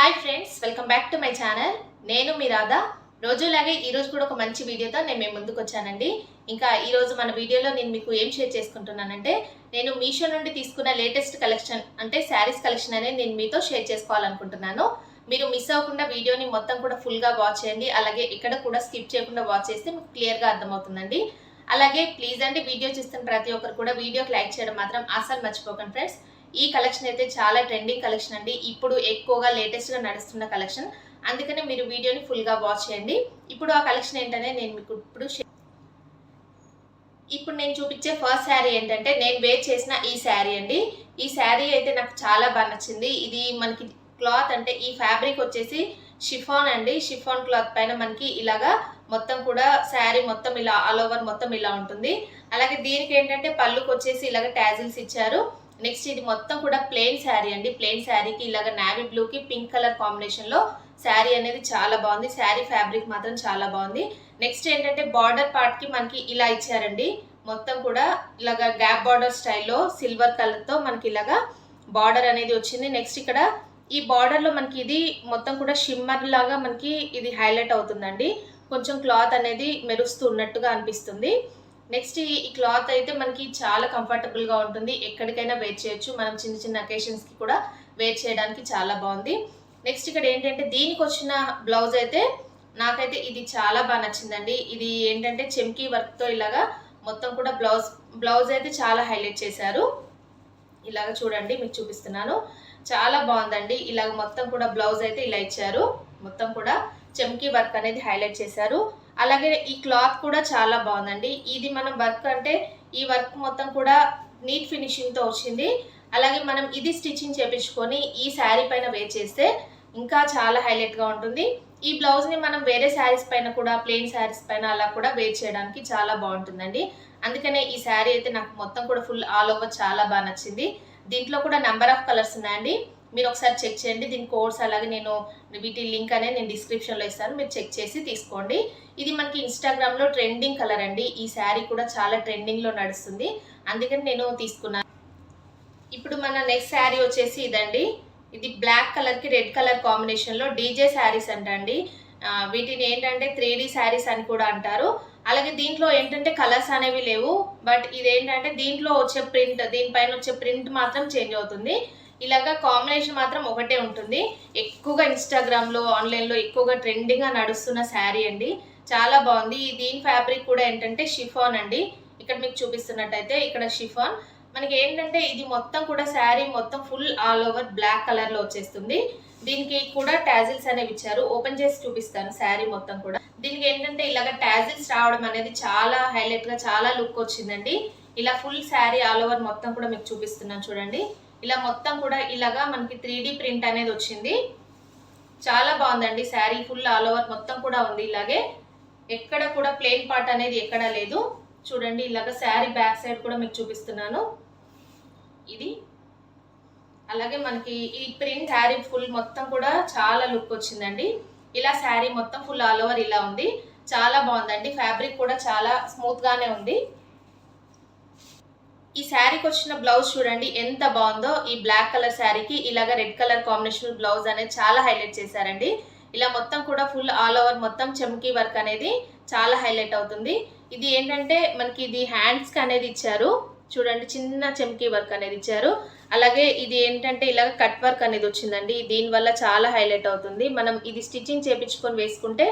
Hi friends welcome back to my channel నేను మీ రాధా. రోజులాగే ఈరోజు కూడా ఒక మంచి వీడియోతో నేను మేము ముందుకు వచ్చానండి. ఇంకా ఈరోజు మన వీడియోలో నేను మీకు ఏం షేర్ చేసుకుంటున్నానంటే నేను మీషో నుండి తీసుకున్న లేటెస్ట్ కలెక్షన్ అంటే శారీస్ కలెక్షన్ అనేది నేను మీతో షేర్ చేసుకోవాలనుకుంటున్నాను. మీరు మిస్ అవ్వకుండా వీడియోని మొత్తం కూడా ఫుల్గా వాచ్ చేయండి. అలాగే ఇక్కడ కూడా స్కిప్ చేయకుండా వాచ్ చేస్తే మీకు క్లియర్గా అర్థమవుతుందండి. అలాగే ప్లీజ్ అండి వీడియో చూస్తున్న ప్రతి ఒక్కరు కూడా వీడియోకి లైక్ చేయడం మాత్రం అసలు మర్చిపోకండి ఫ్రెండ్స్ ఈ కలెక్షన్ అయితే చాలా ట్రెండింగ్ కలెక్షన్ అండి. ఇప్పుడు ఎక్కువగా లేటెస్ట్గా నడుస్తున్న కలెక్షన్ అందుకనే మీరు వీడియోని ఫుల్గా వాచ్ చేయండి. ఇప్పుడు ఆ కలెక్షన్ ఏంటనే నేను మీకు ఇప్పుడు ఇప్పుడు నేను చూపించే ఫస్ట్ శారీ ఏంటంటే నేను వేర్ చేసిన ఈ శారీ అండి. ఈ శారీ అయితే నాకు చాలా బాగా నచ్చింది. ఇది మనకి క్లాత్ అంటే ఈ ఫ్యాబ్రిక్ వచ్చేసి షిఫాన్ అండి. షిఫాన్ క్లాత్ పైన మనకి ఇలాగా మొత్తం కూడా శారీ మొత్తం ఇలా ఆల్ ఓవర్ మొత్తం ఇలా ఉంటుంది. అలాగే దీనికి ఏంటంటే పళ్ళుకి వచ్చేసి ఇలాగ ట్యాజిల్స్ ఇచ్చారు. నెక్స్ట్ ఇది మొత్తం కూడా ప్లెయిన్ శారీ అండి. ప్లెయిన్ శారీకి ఇలాగ నావీ బ్లూకి పింక్ కలర్ కాంబినేషన్లో శారీ అనేది చాలా బాగుంది. శారీ ఫ్యాబ్రిక్ మాత్రం చాలా బాగుంది. నెక్స్ట్ ఏంటంటే బార్డర్ పార్ట్కి మనకి ఇలా ఇచ్చారండి. మొత్తం కూడా ఇలాగ గ్యాప్ బార్డర్ స్టైల్లో సిల్వర్ కలర్తో మనకి ఇలాగా బార్డర్ అనేది వచ్చింది. నెక్స్ట్ ఇక్కడ ఈ బార్డర్లో మనకి ఇది మొత్తం కూడా షిమ్మర్ లాగా మనకి ఇది హైలైట్ అవుతుందండి. కొంచెం క్లాత్ అనేది మెరుస్తూ ఉన్నట్టుగా అనిపిస్తుంది. నెక్స్ట్ ఈ క్లాత్ అయితే మనకి చాలా కంఫర్టబుల్గా ఉంటుంది. ఎక్కడికైనా వేర్ చేయొచ్చు. మనం చిన్న చిన్న అకేషన్స్కి కూడా వేర్ చేయడానికి చాలా బాగుంది. నెక్స్ట్ ఇక్కడ ఏంటంటే దీనికి వచ్చిన బ్లౌజ్ అయితే నాకైతే ఇది చాలా బాగా నచ్చిందండి. ఇది ఏంటంటే చెమ్కీ వర్క్తో ఇలాగా మొత్తం కూడా బ్లౌజ్ బ్లౌజ్ అయితే చాలా హైలైట్ చేశారు. ఇలాగ చూడండి మీకు చూపిస్తున్నాను. చాలా బాగుందండి. ఇలాగ మొత్తం కూడా బ్లౌజ్ అయితే ఇలా ఇచ్చారు. మొత్తం కూడా చెమ్కీ వర్క్ అనేది హైలైట్ చేశారు. అలాగే ఈ క్లాత్ కూడా చాలా బాగుందండి. ఇది మనం వర్క్ అంటే ఈ వర్క్ మొత్తం కూడా నీట్ ఫినిషింగ్తో వచ్చింది. అలాగే మనం ఇది స్టిచ్చింగ్ చేపించుకొని ఈ శారీ పైన వేర్ చేస్తే ఇంకా చాలా హైలైట్గా ఉంటుంది. ఈ బ్లౌజ్ని మనం వేరే శారీస్ పైన కూడా ప్లెయిన్ శారీస్ పైన అలా కూడా వేర్ చేయడానికి చాలా బాగుంటుందండి. అందుకనే ఈ శారీ అయితే నాకు మొత్తం కూడా ఫుల్ ఆల్ ఓవర్ చాలా బాగా నచ్చింది. దీంట్లో కూడా నెంబర్ ఆఫ్ కలర్స్ ఉన్నాయండి. మీరు ఒకసారి చెక్ చేయండి. దీని కోర్స్ అలాగే నేను వీటి లింక్ అనేది నేను డిస్క్రిప్షన్లో ఇస్తాను. మీరు చెక్ చేసి తీసుకోండి. ఇది మనకి ఇన్స్టాగ్రామ్లో ట్రెండింగ్ కలర్ అండి. ఈ శారీ కూడా చాలా ట్రెండింగ్లో నడుస్తుంది. అందుకని నేను తీసుకున్నాను. ఇప్పుడు మన నెక్స్ట్ శారీ వచ్చేసి ఇదండి. ఇది బ్లాక్ కలర్కి రెడ్ కలర్ కాంబినేషన్లో డీజే శారీస్ అంటండి. వీటిని ఏంటంటే త్రీ డీ శారీస్ అని కూడా అంటారు. అలాగే దీంట్లో ఏంటంటే కలర్స్ అనేవి లేవు. బట్ ఇదేంటంటే దీంట్లో వచ్చే ప్రింట్ దీనిపైన వచ్చే ప్రింట్ మాత్రం చేంజ్ అవుతుంది. ఇలాగా కాంబినేషన్ మాత్రం ఒకటే ఉంటుంది. ఎక్కువగా ఇన్స్టాగ్రామ్లో ఆన్లైన్లో ఎక్కువగా ట్రెండింగ్గా నడుస్తున్న శారీ అండి. చాలా బాగుంది. దీని ఫ్యాబ్రిక్ కూడా ఏంటంటే షిఫాన్ అండి. ఇక్కడ మీకు చూపిస్తున్నట్టయితే ఇక్కడ షిఫాన్ మనకి ఏంటంటే ఇది మొత్తం కూడా శారీ మొత్తం ఫుల్ ఆల్ ఓవర్ బ్లాక్ కలర్లో వచ్చేస్తుంది. దీనికి కూడా టాజిల్స్ అనేవి ఇచ్చారు. ఓపెన్ చేసి చూపిస్తాను శారీ మొత్తం కూడా. దీనికి ఏంటంటే ఇలాగ టాజిల్స్ రావడం అనేది చాలా హైలైట్గా చాలా లుక్ వచ్చిందండి. ఇలా ఫుల్ శారీ ఆల్ ఓవర్ మొత్తం కూడా మీకు చూపిస్తున్నాను చూడండి. ఇలా మొత్తం కూడా ఇలాగా మనకి త్రీ ప్రింట్ అనేది వచ్చింది. చాలా బాగుందండి. శారీ ఫుల్ ఆల్ ఓవర్ మొత్తం కూడా ఉంది ఇలాగే. ఎక్కడ కూడా ప్లెయిన్ పార్ట్ అనేది ఎక్కడ లేదు. చూడండి ఇలాగ శారీ బ్యాక్ సైడ్ కూడా మీకు చూపిస్తున్నాను. ఇది. అలాగే మనకి ఈ ప్రింట్ శారీ ఫుల్ మొత్తం కూడా చాలా లుక్ వచ్చిందండి. ఇలా శారీ మొత్తం ఫుల్ ఆల్ ఓవర్ ఇలా ఉంది. చాలా బాగుందండి. ఫ్యాబ్రిక్ కూడా చాలా స్మూత్గానే ఉంది. ఈ శారీకి వచ్చిన బ్లౌజ్ చూడండి ఎంత బాగుందో. ఈ బ్లాక్ కలర్ శారీకి ఇలాగ రెడ్ కలర్ కాంబినేషన్ బ్లౌజ్ అనేది చాలా హైలైట్ చేశారండి. ఇలా మొత్తం కూడా ఫుల్ ఆల్ ఓవర్ మొత్తం చెమ్కీ వర్క్ అనేది చాలా హైలైట్ అవుతుంది. ఇది ఏంటంటే మనకి ఇది హ్యాండ్స్కి అనేది ఇచ్చారు. చూడండి చిన్న చెమ్కీ వర్క్ అనేది ఇచ్చారు. అలాగే ఇది ఏంటంటే ఇలాగ కట్ వర్క్ అనేది వచ్చిందండి. దీనివల్ల చాలా హైలైట్ అవుతుంది. మనం ఇది స్టిచ్చింగ్ చేపించుకొని వేసుకుంటే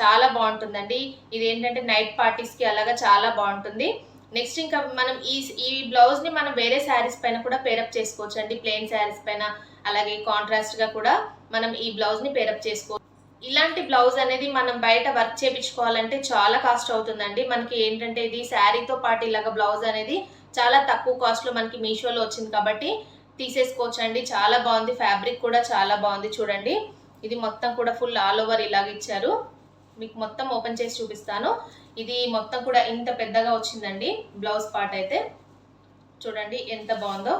చాలా బాగుంటుందండి. ఇది ఏంటంటే నైట్ పార్టీస్కి అలాగా చాలా బాగుంటుంది. నెక్స్ట్ ఇంకా మనం ఈ ఈ బ్లౌజ్ని మనం వేరే శారీస్ పైన కూడా పేరప్ చేసుకోవచ్చు అండి ప్లెయిన్ శారీస్ పైన అలాగే కాంట్రాస్ట్గా కూడా మనం ఈ బ్లౌజ్ని పేరప్ చేసుకోవచ్చు ఇలాంటి బ్లౌజ్ అనేది మనం బయట వర్క్ చేపించుకోవాలంటే చాలా కాస్ట్ అవుతుందండి. మనకి ఏంటంటే ఇది శారీతో పాటు ఇలాగ బ్లౌజ్ అనేది చాలా తక్కువ కాస్ట్లో మనకి మీషోలో వచ్చింది కాబట్టి తీసేసుకోవచ్చండి. చాలా బాగుంది. ఫ్యాబ్రిక్ కూడా చాలా బాగుంది చూడండి. ఇది మొత్తం కూడా ఫుల్ ఆల్ ఓవర్ ఇలాగ ఇచ్చారు. మీకు మొత్తం ఓపెన్ చేసి చూపిస్తాను. ఇది మొత్తం కూడా ఇంత పెద్దగా వచ్చిందండి బ్లౌజ్ పార్ట్ అయితే. చూడండి ఎంత బాగుందో.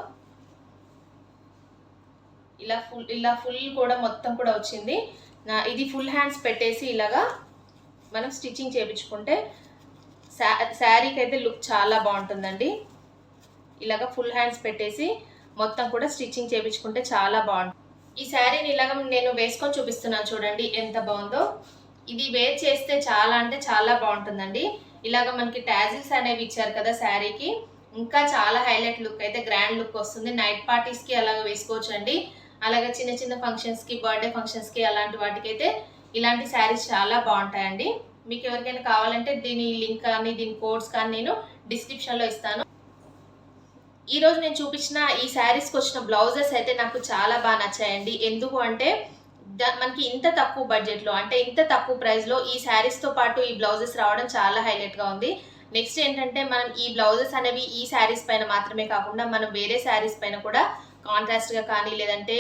ఇలా ఫుల్ ఇలా ఫుల్ కూడా మొత్తం కూడా వచ్చింది. నా ఇది ఫుల్ హ్యాండ్స్ పెట్టేసి ఇలాగా మనం స్టిచ్చింగ్ చేయించుకుంటే శా శారీకి అయితే లుక్ చాలా బాగుంటుందండి. ఇలాగ ఫుల్ హ్యాండ్స్ పెట్టేసి మొత్తం కూడా స్టిచ్చింగ్ చేయించుకుంటే చాలా బాగుంటుంది. ఈ శారీని ఇలాగ నేను వేసుకొని చూపిస్తున్నాను చూడండి ఎంత బాగుందో. ఇది వేర్ చేస్తే చాలా అంటే చాలా బాగుంటుందండి. ఇలాగ మనకి ట్యాజిల్స్ అనేవి ఇచ్చారు కదా శారీకి. ఇంకా చాలా హైలైట్ లుక్ అయితే గ్రాండ్ లుక్ వస్తుంది. నైట్ పార్టీస్కి అలాగ వేసుకోవచ్చు అండి అలాగే చిన్న చిన్న ఫంక్షన్స్కి బర్త్డే ఫంక్షన్స్కి అలాంటి వాటికైతే ఇలాంటి శారీస్ చాలా బాగుంటాయండి. మీకు ఎవరికైనా కావాలంటే దీని లింక్ కానీ దీని కోడ్స్ కానీ నేను డిస్క్రిప్షన్లో ఇస్తాను. ఈరోజు నేను చూపించిన ఈ శారీస్కి వచ్చిన బ్లౌజెస్ అయితే నాకు చాలా బాగా నచ్చాయండి. ఎందుకు అంటే మనకి ఇంత తక్కువ బడ్జెట్లో అంటే ఇంత తక్కువ ప్రైస్లో ఈ శారీస్తో పాటు ఈ బ్లౌజెస్ రావడం చాలా హైలైట్గా ఉంది. నెక్స్ట్ ఏంటంటే మనం ఈ బ్లౌజెస్ అనేవి ఈ శారీస్ పైన మాత్రమే కాకుండా మనం వేరే శారీస్ పైన కూడా కాంట్రాస్ట్గా కానీ లేదంటే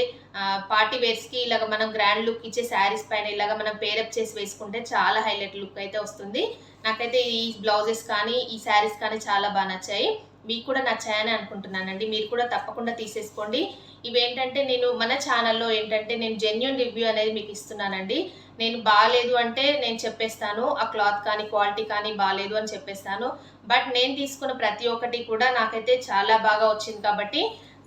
పార్టీ వేర్స్కి ఇలాగ మనం గ్రాండ్ లుక్ ఇచ్చే శారీస్ పైన ఇలాగ మనం పేరప్ చేసి వేసుకుంటే చాలా హైలైట్ లుక్ అయితే వస్తుంది. నాకైతే ఈ బ్లౌజెస్ కానీ ఈ శారీస్ కానీ చాలా బాగా నచ్చాయి. మీకు కూడా నచ్చాయని అనుకుంటున్నానండి. మీరు కూడా తప్పకుండా తీసేసుకోండి. ఇవేంటంటే నేను మన ఛానల్లో ఏంటంటే నేను జెన్యున్ రివ్యూ అనేది మీకు ఇస్తున్నానండి. నేను బాగాలేదు అంటే నేను చెప్పేస్తాను. ఆ క్లాత్ కానీ క్వాలిటీ కానీ బాగాలేదు అని చెప్పేస్తాను. బట్ నేను తీసుకున్న ప్రతి ఒక్కటి కూడా నాకైతే చాలా బాగా వచ్చింది కాబట్టి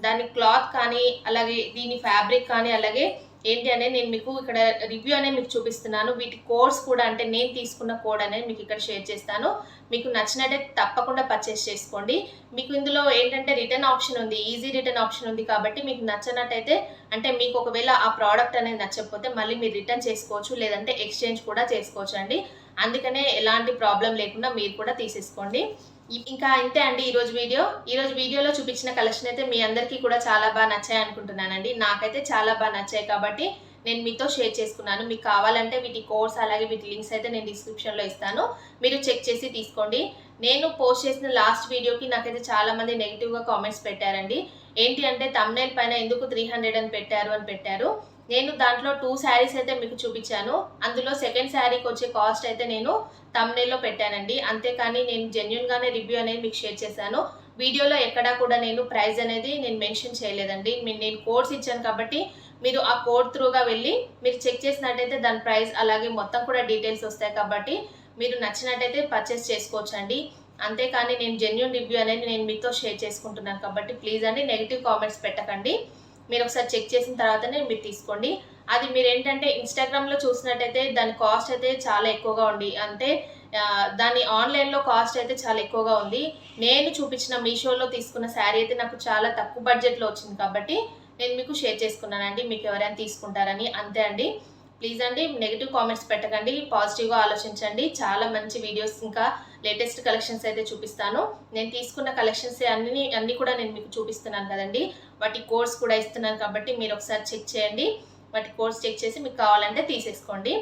దాని క్లాత్ కానీ అలాగే దీని ఫ్యాబ్రిక్ కానీ అలాగే ఏంటి అనేది నేను మీకు ఇక్కడ రివ్యూ అనేది మీకు చూపిస్తున్నాను. వీటి కోడ్స్ కూడా అంటే నేను తీసుకున్న కోడ్ అనేది మీకు ఇక్కడ షేర్ చేస్తాను. మీకు నచ్చినట్టయితే తప్పకుండా పర్చేస్ చేసుకోండి. మీకు ఇందులో ఏంటంటే రిటర్న్ ఆప్షన్ ఉంది ఈజీ రిటర్న్ ఆప్షన్ ఉంది కాబట్టి మీకు నచ్చినట్టయితే అంటే మీకు ఒకవేళ ఆ ప్రోడక్ట్ అనేది నచ్చకపోతే మళ్ళీ మీరు రిటర్న్ చేసుకోవచ్చు లేదంటే ఎక్స్చేంజ్ కూడా చేసుకోవచ్చు అండి అందుకనే ఎలాంటి ప్రాబ్లం లేకుండా మీరు కూడా తీసేసుకోండి. ఇంకా ఇంతే అండి ఈరోజు వీడియో. ఈరోజు వీడియోలో చూపించిన కలెక్షన్ అయితే మీ అందరికీ కూడా చాలా బాగా నచ్చాయి అనుకుంటున్నానండి. నాకైతే చాలా బాగా నచ్చాయి కాబట్టి నేను మీతో షేర్ చేసుకున్నాను. మీకు కావాలంటే వీటి కోర్స్ అలాగే వీటి లింక్స్ అయితే నేను డిస్క్రిప్షన్లో ఇస్తాను. మీరు చెక్ చేసి తీసుకోండి. నేను పోస్ట్ చేసిన లాస్ట్ వీడియోకి నాకైతే చాలా మంది నెగిటివ్గా కామెంట్స్ పెట్టారండి. ఏంటి అంటే తమ్నైల్ పైన ఎందుకు త్రీ హండ్రెడ్ అని పెట్టారు అని పెట్టారు. నేను దాంట్లో టూ శారీస్ అయితే మీకు చూపించాను. అందులో సెకండ్ శారీకి వచ్చే కాస్ట్ అయితే నేను తమ్నేల్లో పెట్టానండి. అంతేకాని నేను జెన్యున్గానే రివ్యూ అనేది మీకు షేర్ చేశాను. వీడియోలో ఎక్కడా కూడా నేను ప్రైస్ అనేది నేను మెన్షన్ చేయలేదండి. నేను కోడ్స్ ఇచ్చాను కాబట్టి మీరు ఆ కోడ్ త్రూగా వెళ్ళి మీరు చెక్ చేసినట్టయితే దాని ప్రైస్ అలాగే మొత్తం కూడా డీటెయిల్స్ వస్తాయి కాబట్టి మీరు నచ్చినట్టయితే పర్చేస్ చేసుకోవచ్చండి. అంతేకాని నేను జెన్యున్ రివ్యూ అనేది నేను మీతో షేర్ చేసుకుంటున్నాను కాబట్టి ప్లీజ్ అండి నెగిటివ్ కామెంట్స్ పెట్టకండి. మీరు ఒకసారి చెక్ చేసిన తర్వాతనే మీరు తీసుకోండి. అది మీరు ఏంటంటే ఇన్స్టాగ్రామ్లో చూసినట్టయితే దాని కాస్ట్ అయితే చాలా ఎక్కువగా ఉంది. అంటే దాని ఆన్లైన్లో కాస్ట్ అయితే చాలా ఎక్కువగా ఉంది. నేను చూపించిన మీషోలో తీసుకున్న శారీ అయితే నాకు చాలా తక్కువ బడ్జెట్లో వచ్చింది కాబట్టి నేను మీకు షేర్ చేసుకున్నానండి. మీకు ఎవరైనా తీసుకుంటారని అంతే అండి. ప్లీజ్ అండి నెగిటివ్ కామెంట్స్ పెట్టకండి పాజిటివ్గా ఆలోచించండి. చాలా మంచి వీడియోస్ ఇంకా లేటెస్ట్ కలెక్షన్స్ అయితే చూపిస్తాను. నేను తీసుకున్న కలెక్షన్స్ అన్ని అన్ని కూడా నేను మీకు చూపిస్తున్నాను కదండి. వాటి కోర్స్ కూడా ఇస్తున్నాను కాబట్టి మీరు ఒకసారి చెక్ చేయండి. వాటి కోర్స్ చెక్ చేసి మీకు కావాలంటే తీసేసుకోండి.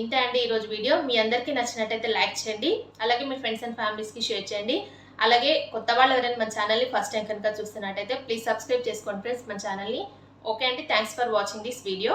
ఇంతే అండి ఈరోజు వీడియో మీ అందరికీ నచ్చినట్టయితే లైక్ చేయండి. అలాగే మీ ఫ్రెండ్స్ అండ్ ఫ్యామిలీస్కి షేర్ చేయండి. అలాగే కొత్త వాళ్ళు ఎవరైనా మన ఛానల్ని ఫస్ట్ టైం కనుక చూస్తున్నట్టయితే ప్లీజ్ సబ్స్క్రైబ్ చేసుకోండి ఫ్రెండ్స్ మన ఛానల్ని ఓకే అండి thanks for watching this video